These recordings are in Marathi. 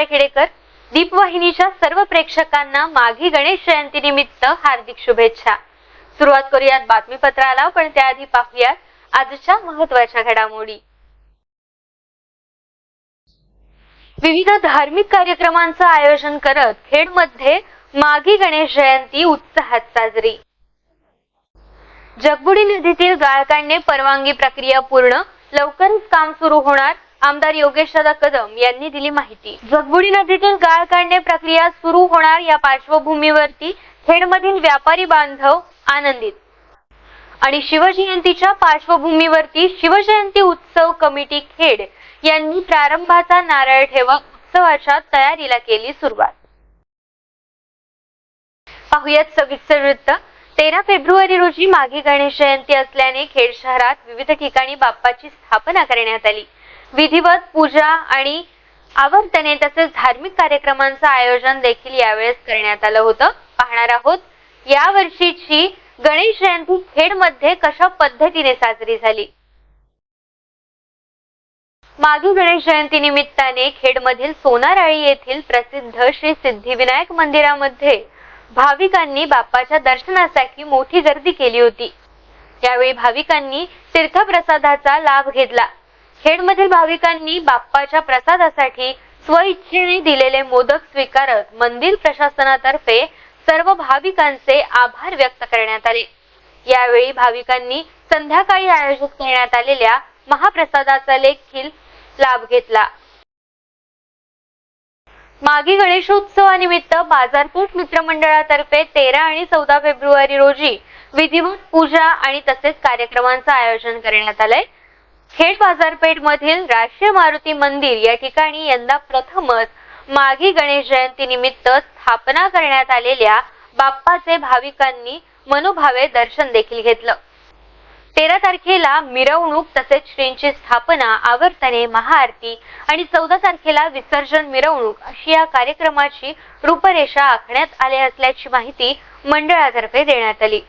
ऐश्वर्या खेडेकर दीपवाहिनीच्या सर्व प्रेक्षकांना माघी गणेश जयंती निमित्त हार्दिक शुभेच्छा. सुरुवात करूयात बातमीपत्राला पण त्याआधी पाहूयात आजच्या महत्त्वाच्या घडामोडी. विविध धार्मिक कार्यक्रमांचं आयोजन करत खेडमध्ये माघी गणेश जयंती उत्साहात साजरी. जगबुडी नदीतील गाळकांनी परवानगी प्रक्रिया पूर्ण लवकरच काम सुरू होणार आमदार योगेश दादा कदम यांनी दिली माहिती. जगबुडी नदीतील गाळ काढणे प्रक्रिया सुरू होणार या पार्श्वभूमीवरती खेडमधील व्यापारी बांधव आनंदित. आणि शिवजयंतीच्या पार्श्वभूमीवरती शिवजयंती उत्सव कमिटी खेड यांनी प्रारंभाचा नारळ ठेवा उत्सवाच्या तयारीला केली सुरुवात. पाहुयात सविस्तर वृत्त. तेरा फेब्रुवारी रोजी माघी गणेश जयंती असल्याने खेड शहरात विविध ठिकाणी बाप्पाची स्थापना करण्यात आली. विधिवत पूजा आणि आवर्तने तसेच धार्मिक कार्यक्रमांचं आयोजन देखील यावेळेस करण्यात आलं होतं. पाहणार आहोत या वर्षीची गणेश जयंती खेडमध्ये कशा पद्धतीने साजरी झाली? मागी गणेश जयंती निमित्ताने खेडमधील सोनाराळी येथील प्रसिद्ध श्री सिद्धिविनायक मंदिरामध्ये भाविकांनी बाप्पाच्या दर्शनासाठी मोठी गर्दी केली होती. यावेळी भाविकांनी तीर्थप्रसादाचा लाभ घेतला. खेडमधील भाविकांनी बाप्पाच्या प्रसादासाठी स्वइच्छेने दिलेले मोदक स्वीकारत मंदिर प्रशासनातर्फे सर्व भाविकांचे आभार व्यक्त करण्यात आले. यावेळी भाविकांनी संध्याकाळी आयोजित करण्यात आलेल्या महाप्रसादाचा देखील लाभ घेतला. मागी गणेशोत्सवानिमित्त बाजारपेठ मित्रमंडळातर्फे तेरा आणि चौदा फेब्रुवारी रोजी विधिवत पूजा आणि तसेच कार्यक्रमांचं आयोजन करण्यात आलंय. खेड बाजारपेठ मधील राष्ट्रीय मारुती मंदिर या ठिकाणी यंदा प्रथमच माघी गणेश जयंती निमित्त स्थापना करण्यात आलेल्या बाप्पाचे भाविकांनी मनोभावे दर्शन देखील घेतलं. तेरा तारखेला मिरवणूक तसेच श्रींची स्थापना आवर्तने महाआरती आणि चौदा तारखेला विसर्जन मिरवणूक अशी या कार्यक्रमाची रूपरेषा आखण्यात आली असल्याची माहिती मंडळातर्फे देण्यात आली.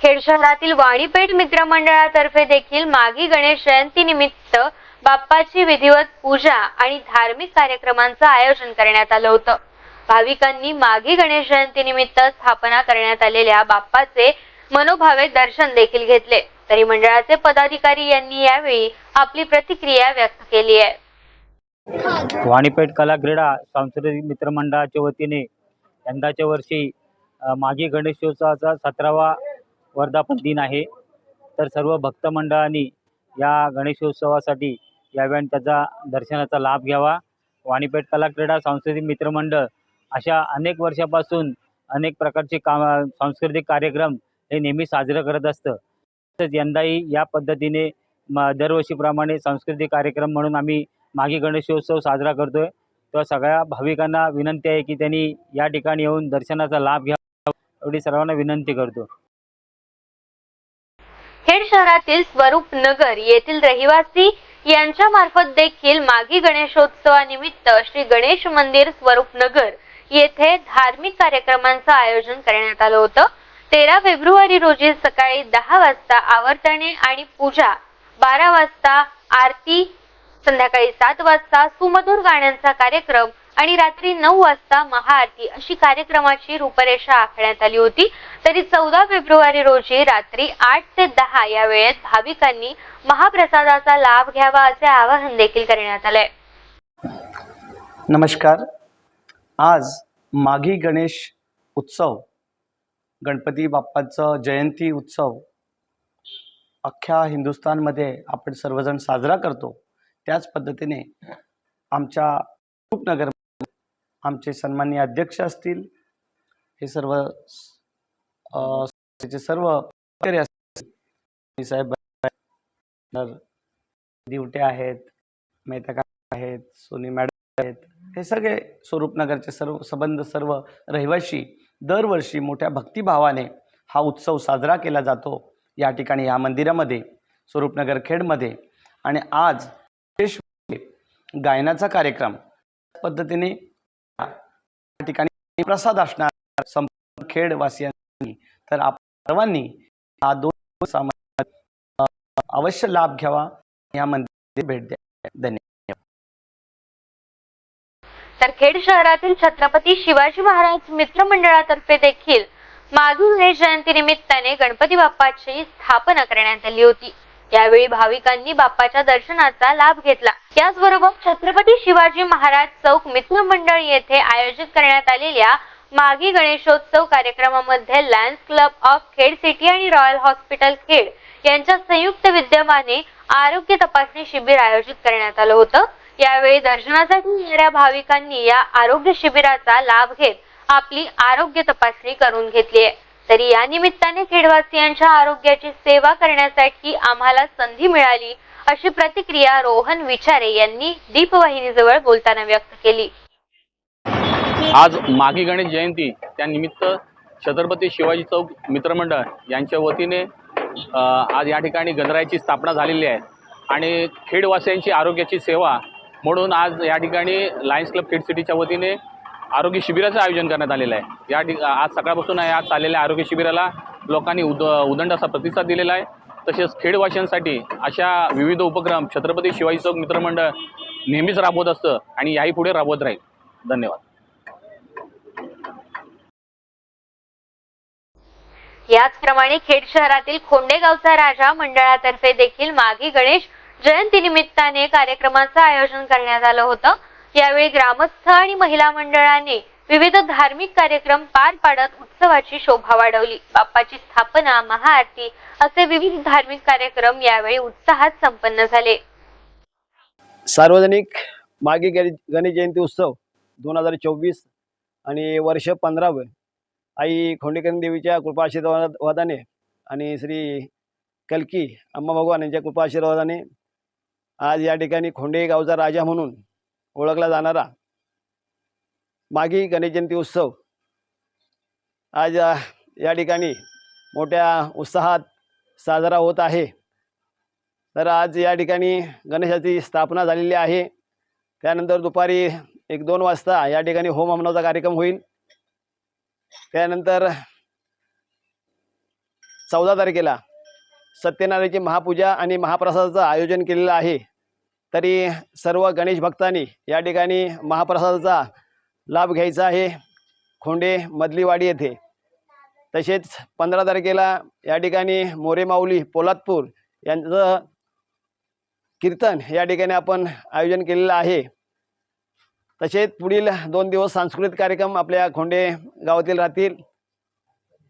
खेड शहरातील वाणीपेठ मित्रमंडळातर्फे देखील मागी गणेश जयंती निमित्त बाप्पाची विधिवत पूजा आणि धार्मिक कार्यक्रमांचं आयोजन करण्यात आलं होतं. भाविकांनी मागी गणेश जयंती निमित्त स्थापना करण्यात आलेल्या बाप्पाचे मनोभावे दर्शन देखील घेतले. तरी मंडळाचे पदाधिकारी यांनी यावेळी आपली प्रतिक्रिया व्यक्त केली आहे. वाणीपेठ कला क्रीडा सांस्कृतिक मित्रमंडळाच्या वतीने यंदाच्या वर्षी मागी गणेशोत्सवाचा सतरावा वर्धापन दिन आहे. तर सर्व भक्त मंडळांनी या गणेशोत्सवासाठी यावे आणि त्याचा दर्शनाचा लाभ घ्यावा. वाणीपेठ कला क्रीडा सांस्कृतिक मित्रमंडळ अशा अनेक वर्षापासून अनेक प्रकारचे का सांस्कृतिक कार्यक्रम हे नेहमी साजरं करत असतं. तसेच यंदाही या पद्धतीने म दरवर्षीप्रमाणे सांस्कृतिक कार्यक्रम म्हणून आम्ही मागी गणेशोत्सव साजरा करतोय. तर सगळ्या भाविकांना विनंती आहे की त्यांनी या ठिकाणी येऊन दर्शनाचा लाभ घ्यावा. एवढी सर्वांना विनंती करतो. खेड शहरातील स्वरूप नगर येथील रहिवासी यांच्या मार्फत देखील मागी गणेशोत्सवानिमित्त श्री गणेश मंदिर स्वरूप नगर येथे धार्मिक कार्यक्रमांचं आयोजन करण्यात आलं होतं. तेरा फेब्रुवारी रोजी सकाळी दहा वाजता आवर्तने आणि पूजा बारा वाजता आरती संध्याकाळी सात वाजता सुमधुर गाण्यांचा कार्यक्रम आणि रात्री नऊ वाजता महाआरती अशी कार्यक्रमाची रूपरेषा आखण्यात आली होती. तरी चौदा फेब्रुवारी रोजी रात्री आठ ते दहा या वेळेत भाविकांनी महाप्रसादाचा लाभ घ्यावा असे आवाहन देखील करण्यात आलंय. नमस्कार. आज माघी गणेश उत्सव गणपती बाप्पाचं जयंती उत्सव अख्ख्या हिंदुस्थानमध्ये आपण सर्वजण साजरा करतो. त्याच पद्धतीने आमच्या रूपनगर आमचे सन्माननीय अध्यक्ष असतील. हे सर्व त्याचे सर्व साहेब दिवटे आहेत मेहता काका आहेत सोनी मॅडम आहेत. हे सगळे स्वरूपनगरचे सर्व संबंध सर्व रहिवाशी दरवर्षी मोठ्या भक्तिभावाने हा उत्सव साजरा केला जातो. या ठिकाणी या मंदिरामध्ये स्वरूपनगर खेडमध्ये. आणि आज विशेष म्हणजे गायनाचा कार्यक्रम पद्धतीने ठिकाणी प्रसाद असणार. संपूर्ण खेडवासियांनी. तर आपण सर्वांनी हा दोन अवश्य लाभ घ्यावा. या मंदिर भेट द्या. धन्यवाद. तर खेड शहरातील छत्रपती शिवाजी महाराज मित्र मंडळातर्फे देखील माधुर जयंती निमित्ताने गणपती बाप्पाची स्थापना करण्यात आली होती. यावेळी भाविकांनी बाप्पाच्या दर्शनाचा लाभ घेतला. याचबरोबर छत्रपती शिवाजी महाराज चौक मित्र मंडळ येथे आयोजित करण्यात आलेल्या मागी गणेशोत्सव कार्यक्रमामध्ये lions club of Khed city आणि रॉयल हॉस्पिटल खेड यांच्या संयुक्त विद्यमाने आरोग्य तपासणी शिबिर आयोजित करण्यात आलं होतं. यावेळी दर्शनासाठी येणाऱ्या भाविकांनी या आरोग्य शिबिराचा लाभ घेत आपली आरोग्य तपासणी करून घेतली आहे. तरी या निमित्ताने खेडवासियांच्या आरोग्याची सेवा करण्यासाठी आम्हाला संधी मिळाली अशी प्रतिक्रिया रोहन विचारे यांनी दीपवाहिनीजवळ बोलताना व्यक्त केली. आज माघी गणेश जयंती त्यानिमित्त छत्रपती शिवाजी चौक मित्रमंडळ यांच्या वतीने आज या ठिकाणी गणरायाची स्थापना झालेली आहे. आणि खेडवासियांची आरोग्याची सेवा म्हणून आज या ठिकाणी लायन्स क्लब खेड सिटीच्या वतीने आरोग्य शिबिराचं आयोजन करण्यात आलेलं आहे. या ठिक आज सकाळपासून आहे आज चाललेल्या आरोग्य शिबिराला लोकांनी उद उदंड असा प्रतिसाद दिलेला आहे. तसेच खेडवासियांसाठी अशा विविध उपक्रम छत्रपती शिवाजी चौक मित्रमंडळ नेहमीच राबवत असतं आणि याही पुढे राबवत राहील. धन्यवाद. याचप्रमाणे खेड शहरातील खोंडेगावचा राजा मंडळातर्फे देखील मागी गणेश जयंती निमित्ताने कार्यक्रमाचं आयोजन करण्यात आलं होतं. यावेळी ग्रामस्थ आणि महिला मंडळाने विविध धार्मिक कार्यक्रम पार पाडत उत्सवाची शोभा वाढवली. बाप्पाची स्थापना महाआरती असे विविध धार्मिक कार्यक्रम यावेळी उत्साहात संपन्न झाले. सार्वजनिक मागे गणेश जयंती उत्सव दोन हजार चोवीस आणि वर्ष पंधरावं आई खोंडेकरण देवीच्या कृपा आशीर्वादाने आणि श्री कलकी अम्मा भगवान यांच्या कृपा आशीर्वादाने आज या ठिकाणी खोंडे गावचा राजा म्हणून ओळखला जाणारा मागी गणेश जयंती उत्सव. आज या ठिकाणी मोठ्या उत्साहात साजरा होत आहे. तर आज या ठिकाणी गणेशाची स्थापना झालेली आहे. त्यानंतर दुपारी एक दोन वाजता या ठिकाणी होम हवनाचा कार्यक्रम होईल. त्यानंतर चौदा तारखेला सत्यनारायणची महापूजा आणि महाप्रसादाचं आयोजन केलेलं आहे. तरी सर्व गणेश भक्तांनी या ठिकाणी महाप्रसादाचा लाभ घ्यायचा आहे. खोंडे मधलीवाडी येथे. तसेच पंधरा तारखेला या ठिकाणी मोरे माऊली पोलादपूर यांचं कीर्तन या ठिकाणी आपण आयोजन केलेलं आहे. तसेच पुढील दोन दिवस सांस्कृतिक कार्यक्रम आपल्या खोंडे गावातील राहतील.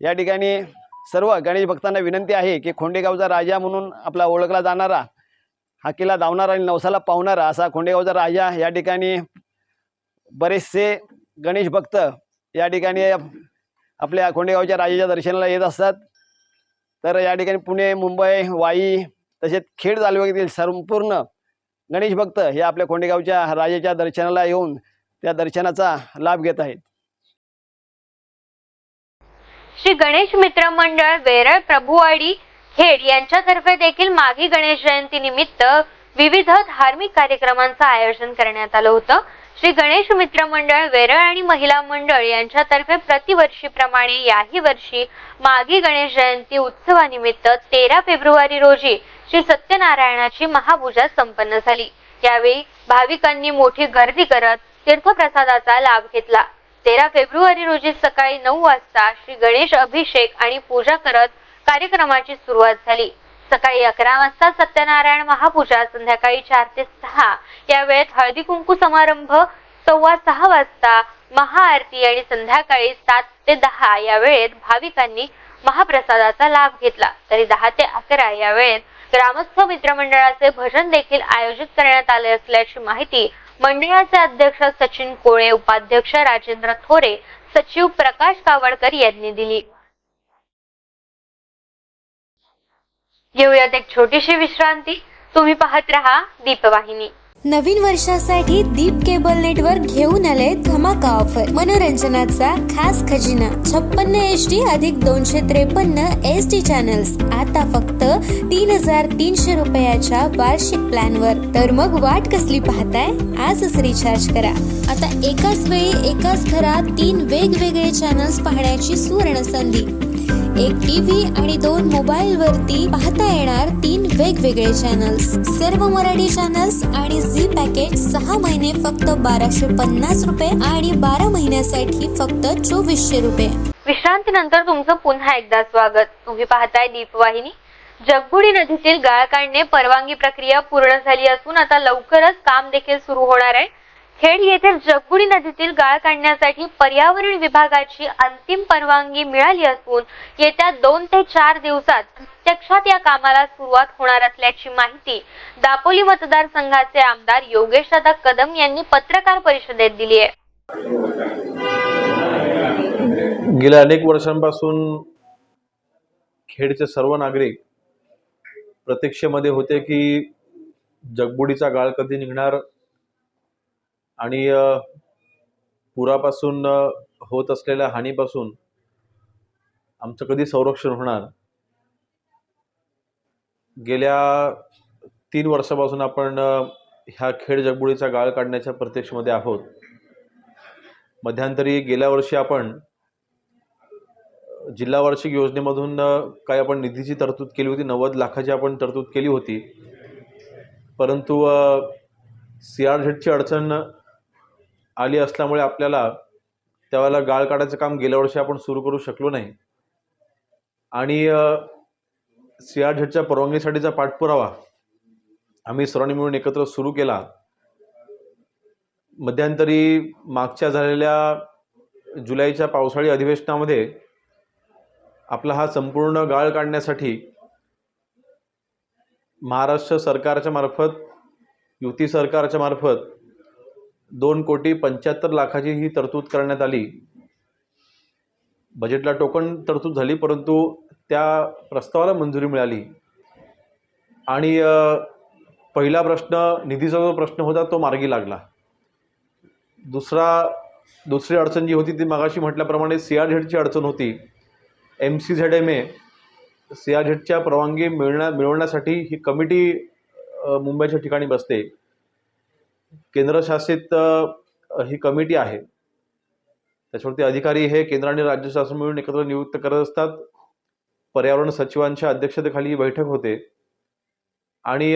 या ठिकाणी सर्व गणेश भक्तांना विनंती आहे की खोंडेगावचा राजा म्हणून आपला ओळखला जाणारा हाकीला धावणारा आणि नवसाला पावणारा असा खोंडेगावचा राजा या ठिकाणी बरेचसे गणेश भक्त या ठिकाणी आपल्या खोंडेगावच्या राजाच्या दर्शनाला येत असतात. तर या ठिकाणी पुणे मुंबई वाई तसेच खेड तालुक्यातील संपूर्ण गणेश भक्त हे आपल्या खोंडेगावच्या राजाच्या दर्शनाला येऊन त्या दर्शनाचा लाभ घेत आहेत. श्री गणेश मित्र मंडळ वेरळ प्रभुवाडी खेड यांच्यातर्फे देखील माघी गणेश जयंती निमित्त विविध धार्मिक कार्यक्रमांचं आयोजन करण्यात आलं होतं. श्री गणेश मित्र मंडळ वेरळ आणि महिला मंडळ यांच्यातर्फे प्रतिवर्षीप्रमाणे याही वर्षी माघी गणेश जयंती उत्सवानिमित्त तेरा फेब्रुवारी रोजी श्री सत्यनारायणाची महापूजा संपन्न झाली. यावेळी भाविकांनी मोठी गर्दी करत तीर्थप्रसादाचा लाभ घेतला. तेरा फेब्रुवारी रोजी सकाळी नऊ वाजता श्री गणेश अभिषेक आणि पूजा करत कार्यक्रमाची सुरुवात झाली. सकाळी अकरा वाजता सत्यनारायण महापूजा संध्याकाळी चार ते सहा. या वेळेत हळदी कुंकू समारंभ सव्वा सहा वाजता महाआरती आणि संध्याकाळी सात ते दहा या वेळेत भाविकांनी महाप्रसादाचा लाभ घेतला. तरी दहा ते अकरा या वेळेत ग्रामस्थ मित्रमंडळाचे भजन देखील आयोजित करण्यात आले असल्याची माहिती मंडळाचे अध्यक्ष सचिन कोळे उपाध्यक्ष राजेंद्र थोरे सचिव प्रकाश कावडकर यांनी दिली. घेऊयात एक छोटीशी विश्रांती. तुम्ही पाहत रहा दीपवाहिनी. नवीन वर्षासाठी दीप केबल नेटवर्क घेऊन आले धमाका ऑफर. मनोरंजनाचा खास खजिना. छप्पन्न एच डी अधिक दोनशे त्रेपन्न एस टी चॅनल्स आता फक्त तीन हजार तीनशे रुपयाच्या वार्षिक प्लॅन वर तर मग वाट कसली पाहताय? आजच रिचार्ज करा. आता एकाच वेळी एकाच घरात तीन वेगवेगळे चॅनल्स पाहण्याची सुवर्ण संधी. एक टीव्ही आणि दोन मोबाईल वरती पाहता येणार तीन वेगवेगळे चॅनल्स सर्व मराठी चॅनल्स आणि झी पॅकेज सहा महिने फक्त बाराशे पन्नास रुपये आणि बारा महिन्यासाठी फक्त चोवीसशे रुपये. विश्रांतीनंतर तुमचं पुन्हा एकदा स्वागत. तुम्ही पाहताय दीपवाहिनी. जगबुडी नदीतील गाळ काढणे परवानगी प्रक्रिया पूर्ण झाली असून आता लवकरच काम देखील सुरू होणार आहे. खेड येथील जगबुडी नदीतील गाळ काढण्यासाठी पर्यावरण विभागाची अंतिम परवानगी मिळाली असून येत्या दोन ते चार दिवसात प्रत्यक्षात या कामाला सुरुवात होणार असल्याची माहिती दापोली मतदारसंघाचे आमदार योगेश दादा कदम यांनी पत्रकार परिषदेत दिली आहे. गेल्या अनेक वर्षांपासून खेडचे सर्व नागरिक प्रतीक्षेमध्ये होते की जगबुडीचा गाळ कधी निघणार? आणि पुरापासून होत असलेल्या हानीपासून आमचं कधी संरक्षण होणार? गेल्या तीन वर्षापासून आपण ह्या खेड जगबुडीचा गाळ काढण्याच्या प्रत्यक्षमध्ये आहोत. मध्यंतरी गेल्या वर्षी आपण जिल्हा वार्षिक योजनेमधून काही आपण निधीची तरतूद केली होती नव्वद लाखाची आपण तरतूद केली होती. परंतु सी आर झेडची अडचण आली असल्यामुळे आपल्याला त्यावेळेला गाळ काढायचं काम गेल्या वर्षी आपण सुरू करू शकलो नाही. आणि सी आर झेडच्या परवानगीसाठीचा पाठपुरावा आम्ही सर्वांनी मिळून एकत्र सुरू केला. मध्यंतरी मागच्या झालेल्या जुलैच्या पावसाळी अधिवेशनामध्ये आपला हा संपूर्ण गाळ काढण्यासाठी महाराष्ट्र सरकारच्या मार्फत युती सरकारच्या मार्फत दोन कोटी पंच्याहत्तर लाखाची ही तरतूद करण्यात आली. बजेटला टोकन तरतूद झाली परंतु त्या प्रस्तावाला मंजुरी मिळाली. आणि पहिला प्रश्न निधीचा जो प्रश्न होता तो मार्गी लागला. दुसरा दुसरी अडचण जी होती ती मागाशी म्हटल्याप्रमाणे सी आर झेडची अडचण होती. M C Z M A C R झेडच्या परवानगी मिळण्या मिळवण्यासाठी ही कमिटी मुंबईच्या ठिकाणी बसते. केंद्रशासित ही कमिटी आहे. त्याच्यावरती अधिकारी हे केंद्र आणि राज्य शासन मिळून एकत्र नियुक्त करत असतात. पर्यावरण सचिवांच्या अध्यक्षतेखाली ही बैठक होते. आणि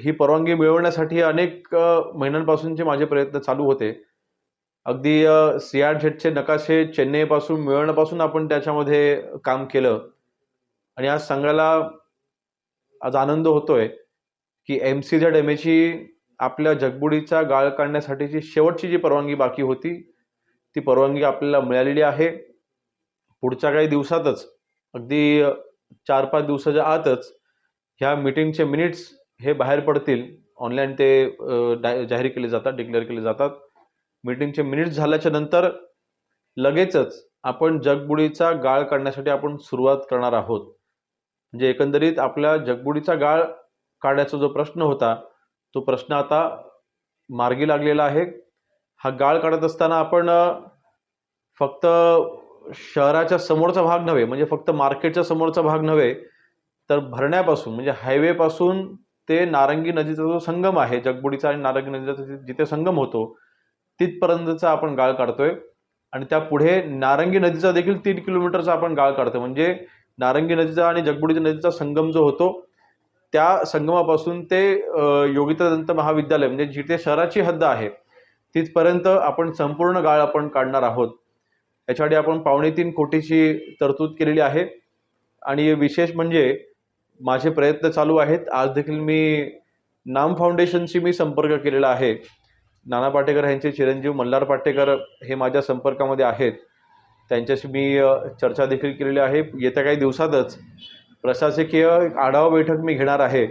ही परवानगी मिळवण्यासाठी अनेक महिन्यांपासूनचे माझे प्रयत्न चालू होते. अगदी सी आर झेडचे नकाशे चेन्नईपासून मिळवण्यापासून आपण त्याच्यामध्ये काम केलं. आणि आज सांगायला आज आनंद होतोय की एम सी झेड एम एची आपल्या जगबुडीचा गाळ काढण्यासाठीची शेवटची जी परवानगी बाकी होती ती परवानगी आपल्याला मिळालेली आहे. पुढच्या काही दिवसातच अगदी चार पाच दिवसाच्या आतच ह्या मिटिंगचे मिनिट्स हे बाहेर पडतील. ऑनलाईन ते जाहीर केले जातात डिक्लेअर केले जातात. मिटिंगचे मिनिट्स झाल्याच्यानंतर लगेचच आपण जगबुडीचा गाळ काढण्यासाठी आपण सुरुवात करणार आहोत. म्हणजे एकंदरीत आपल्या जगबुडीचा गाळ काढण्याचा जो प्रश्न होता तो प्रश्न आता मार्गी लागलेला आहे. हा गाळ काढत असताना आपण फक्त शहराच्या समोरचा भाग नव्हे म्हणजे फक्त मार्केटच्या समोरचा भाग नव्हे तर भरण्यापासून म्हणजे हायवेपासून ते नारंगी नदीचा जो संगम आहे जगबुडीचा आणि नारंगी नदीचा जिथे- जिथे संगम होतो तिथपर्यंतचा आपण गाळ काढतोय. आणि त्या पुढे नारंगी नदीचा देखील तीन किलोमीटरचा आपण गाळ काढतोय. म्हणजे नारंगी नदीचा आणि जगबुडीच्या नदीचा संगम जो होतो त्या संगमापासून ते योगिता दंत महाविद्यालय म्हणजे जिथे शहराची हद्द आहे तिथपर्यंत आपण संपूर्ण गाळ आपण काढणार आहोत. याच्यासाठी आपण पावणे तीन कोटीची तरतूद केलेली आहे. आणि विशेष म्हणजे माझे प्रयत्न चालू आहेत. आज देखील मी नाम फाउंडेशनशी मी संपर्क केलेला आहे. नाना पाटेकर यांचे चिरंजीव मल्हार पाटेकर हे माझ्या संपर्कामध्ये आहेत. त्यांच्याशी मी चर्चा देखील केलेली आहे. येत्या काही दिवसातच प्रशासकीय आढावा बैठक मी घेणार आहे.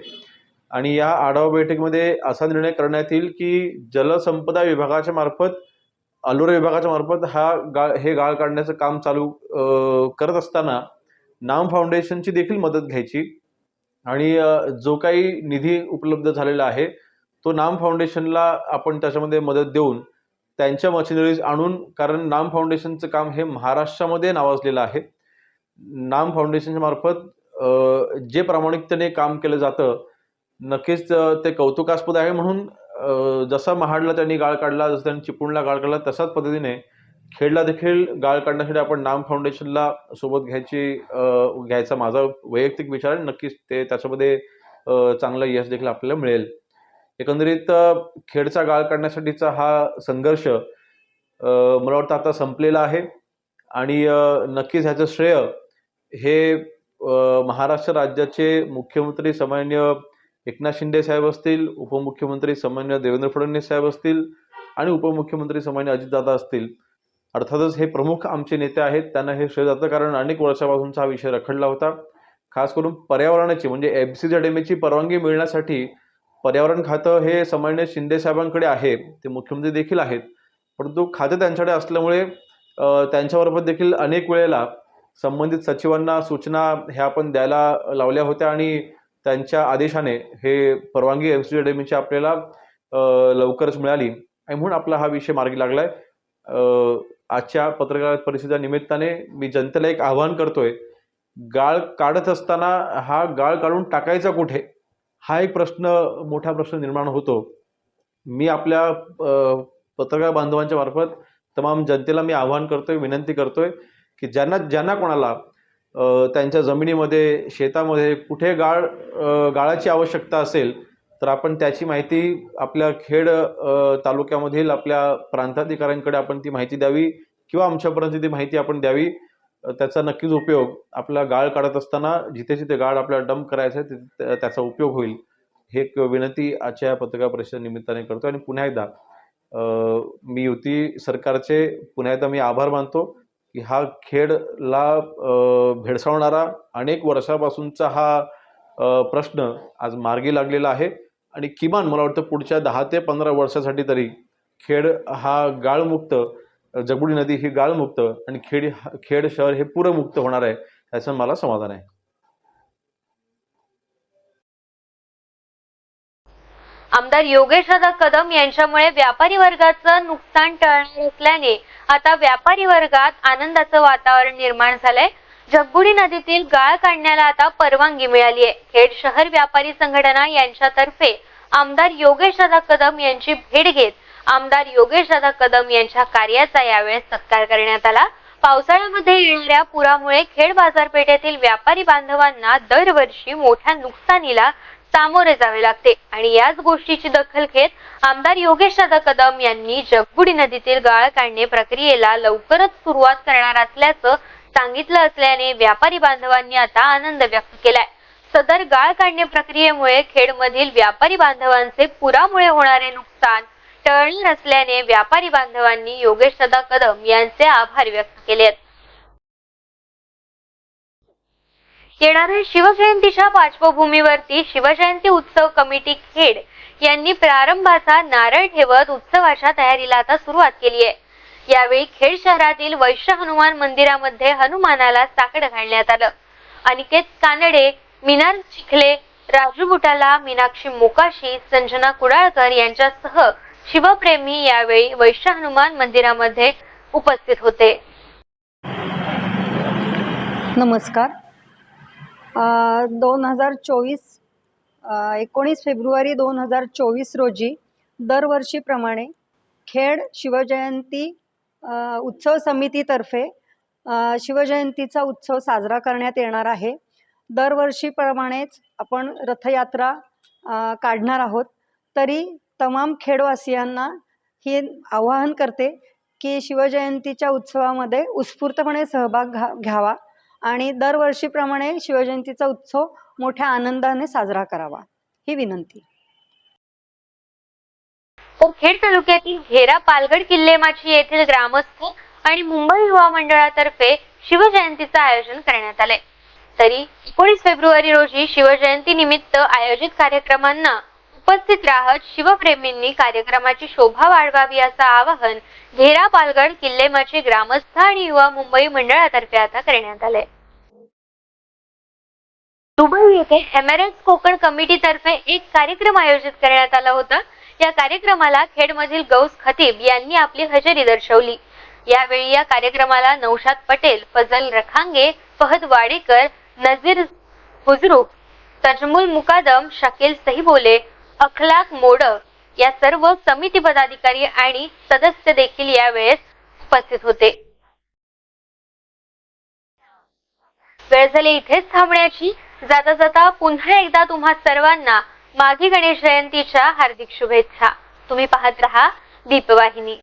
आणि या आढावा बैठकीमध्ये असा निर्णय करण्यात येईल की जलसंपदा विभागाच्या मार्फत अलोरा विभागाच्या मार्फत हा गाळ हे गाळ काढण्याचं काम चालू करत असताना नाम फाउंडेशनची देखील मदत घ्यायची. आणि जो काही निधी उपलब्ध झालेला आहे तो नाम फाउंडेशनला आपण त्याच्यामध्ये मदत देऊन त्यांच्या मशिनरीज आणून कारण नाम फाउंडेशनचं काम हे महाराष्ट्रामध्ये नावाजलेलं आहे. नाम फाउंडेशनच्या मार्फत जे प्रामाणिकतेने काम केलं जातं नक्कीच ते कौतुकास्पद आहे. म्हणून जसा महाडला त्यांनी गाळ काढला जसं त्यांनी चिपळूणला गाळ काढला तशाच पद्धतीने खेडला देखील गाळ काढण्यासाठी आपण नाम फाउंडेशनला सोबत घ्यायची घ्यायचा माझा वैयक्तिक विचार आहे. नक्कीच ते त्याच्यामध्ये चांगलं यश देखील आपल्याला मिळेल. एकंदरीत खेडचा गाळ काढण्यासाठीचा हा संघर्ष मला वाटतं आता संपलेला आहे. आणि नक्कीच ह्याचं श्रेय हे महाराष्ट्र राज्याचे मुख्यमंत्री सामान्य एकनाथ शिंदे साहेब असतील उपमुख्यमंत्री सामान्य देवेंद्र फडणवीस साहेब असतील आणि उपमुख्यमंत्री सामान्य अजितदादा असतील. अर्थातच हे प्रमुख आमचे नेते आहेत त्यांना हे श्रेय जातं कारण अनेक वर्षापासूनचा हा विषय रखडला होता. खास करून पर्यावरणाची म्हणजे एफ सी झेड एम एची परवानगी मिळण्यासाठी पर्यावरण खातं हे सामान्य शिंदे साहेबांकडे आहे ते मुख्यमंत्री देखील आहेत. परंतु खाते त्यांच्याकडे असल्यामुळे त्यांच्याबरोबर देखील अनेक वेळेला संबंधित सचिवांना सूचना ह्या आपण द्यायला लावल्या होत्या आणि त्यांच्या आदेशाने हे परवानगी एम सी अकॅडमीची आपल्याला लवकरच मिळाली. आणि म्हणून आपला हा विषय मार्गी लागलाय. आजच्या पत्रकार परिषदेच्या निमित्ताने मी जनतेला एक आवाहन करतोय. गाळ काढत असताना हा गाळ काढून टाकायचा कुठे? हा एक प्रश्न मोठा प्रश्न निर्माण होतो. मी आपल्या पत्रकार बांधवांच्या मार्फत तमाम जनतेला मी आवाहन करतोय विनंती करतोय. की ज्यांना ज्यांना कोणाला त्यांच्या जमिनीमध्ये शेतामध्ये कुठे गाळ गाळाची आवश्यकता असेल तर आपण त्याची माहिती आपल्या खेड तालुक्यामधील आपल्या प्रांताधिकाऱ्यांकडे आपण ती माहिती द्यावी किंवा आमच्यापर्यंत ती माहिती आपण द्यावी. त्याचा नक्कीच उपयोग आपला गाळ काढत असताना जिथे जिथे गाळ आपल्याला डंप करायचं आहे तिथे त्याचा उपयोग होईल. हे एक विनंती आजच्या या पत्रकार परिषद निमित्ताने करतो. आणि पुन्हा एकदा मी युती सरकारचे पुन्हा एकदा मी आभार मानतो. की हा खेडला भेडसावणारा अनेक वर्षापासूनचा हा प्रश्न आज मार्गी लागलेला आहे. आणि किमान मला वाटतं पुढच्या दहा ते पंधरा वर्षासाठी तरी खेड हा गाळमुक्त जगबुडी नदी ही गाळमुक्त आणि खेड खेड शहर हे पूरमुक्त होणार आहे याचं मला समाधान आहे. आमदार योगेश दादा कदम यांच्यामुळे व्यापारी वर्गाचं नुकसान टळणार असल्याने आता व्यापारी वर्गात आनंदाचं वातावरण निर्माण झालंय. जगबुडी नदीतील गाळ काढण्याला आता परवानगी मिळाली आहे खेड शहर व्यापारी संघटना यांच्यातर्फे आमदार योगेश दादा कदम यांची भेट घेत आमदार योगेश दादा कदम यांच्या कार्याचा यावेळेस सत्कार करण्यात आला. पावसाळ्यामध्ये येणाऱ्या पुरामुळे खेड बाजारपेठेतील व्यापारी बांधवांना दरवर्षी मोठ्या नुकसानीला सामोरे जावे लागते. आणि याच गोष्टीची दखल घेत आमदार योगेश दादा कदम यांनी जगबुडी नदीतील गाळ काढणे प्रक्रियेला लवकरच सुरुवात करणार असल्याचं सांगितलं असल्याने व्यापारी बांधवांनी आता आनंद व्यक्त केलाय. सदर गाळ काढणे प्रक्रियेमुळे खेडमधील व्यापारी बांधवांचे पुरामुळे होणारे नुकसान टळणार असल्याने व्यापारी बांधवांनी योगेश दादा कदम यांचे आभार व्यक्त केलेत. येणाऱ्या शिवजयंतीच्या पार्श्वभूमीवरती शिवजयंती उत्सव कमिटी खेड यांनी प्रारंभाचा नारळ ठेवत उत्सवाच्या तयारीला आता सुरुवात केली आहे. यावेळी खेड शहरातील वैश्य हनुमान मंदिरामध्ये हनुमानाला साकडं घालण्यात आलं. अनिकेत कानडे मिनार चिखले राजू बुटाला मीनाक्षी मोकाशी संजना कुडाळकर यांच्यासह शिवप्रेमी यावेळी वैश्य हनुमान मंदिरामध्ये उपस्थित होते. नमस्कार. दोन हजार चोवीस एकोणीस फेब्रुवारी दोन हजार चोवीस रोजी दरवर्षीप्रमाणे खेड शिवजयंती उत्सव समितीतर्फे शिवजयंतीचा उत्सव साजरा करण्यात येणार आहे. दरवर्षीप्रमाणेच आपण रथयात्रा काढणार आहोत. तरी तमाम खेडवासियांना हे आवाहन करते की शिवजयंतीच्या उत्सवामध्ये उत्स्फूर्तपणे सहभाग घा घ्यावा. आणि दरवर्षीप्रमाणे शिवजयंतीचा उत्सव मोठ्या आनंदाने साजरा करावा ही विनंती. तर खेड तालुक्यातील घेरा पालगड किल्लेमाची येथील ग्रामस्थ आणि मुंबई युवा मंडळातर्फे शिवजयंतीचं आयोजन करण्यात आलंय. तरी एकोणीस फेब्रुवारी रोजी शिवजयंती निमित्त आयोजित कार्यक्रमांना उपस्थित राहत शिवप्रेमींनी कार्यक्रमाची शोभा वाढवावी असं आवाहन घेरा पालगड किल्लेमाची ग्रामस्थ आणि युवा मुंबई मंडळातर्फे आता करण्यात आलंय. दुबई येथे एमेरेट्स कोकण कमिटीतर्फे एक कार्यक्रम आयोजित करण्यात आला होता. या कार्यक्रमाला खेडमधील गौस खतीब यांनी आपली हजेरी दर्शवली. यावेळी या कार्यक्रमाला नौशाद पटेल फजल रखांगे फहद वाडेकर नजीर हुजरूक तजमुल मुकादम शकील सहीबोले अखलाक मोडक या सर्व समिती पदाधिकारी आणि सदस्य देखील यावेळेस उपस्थित होते. वेळ झाली इथेच थांबण्याची. जाता जाता पुन्हा एकदा तुम्हा सर्वांना माघी गणेश जयंतीच्या हार्दिक शुभेच्छा. तुम्ही पाहत रहा दीपवाहिनी.